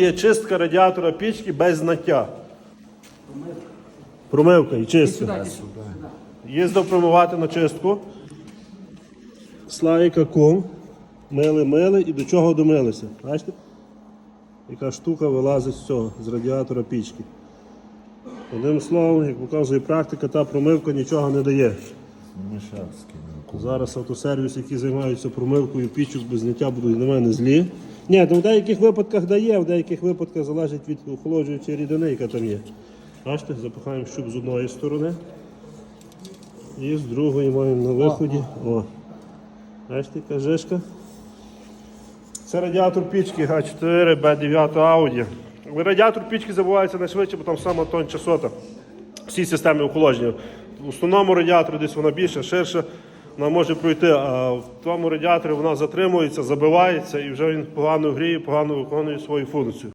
Є чистка радіатора пічки без знаття. Промивка і чистка. Їздив промивати на чистку. Славіка кум. Мили, мили і до чого домилися. Бачите? Яка штука вилазить з цього, з радіатора пічки. Одним словом, як показує практика, та промивка нічого не дає. Зараз автосервіс, які займаються промивкою пічок без зняття, будуть на мене злі. Ні, ну в деяких випадках дає, в деяких випадках залежить від охолоджуючої рідини, яка там є. Бачите, запихаємо щуп з одної сторони. І з другої маємо на виході. О. Бачите, яка жишка. Це радіатор пічки Г4 Б9 Audi. Радіатор пічки забувається найшвидше, бо там сама тонча сота. Всі системи охолодження. В основному радіаторі десь вона більша, ширша, вона може пройти, а в тому радіаторі вона затримується, забивається і вже він погано гріє, погано виконує свою функцію.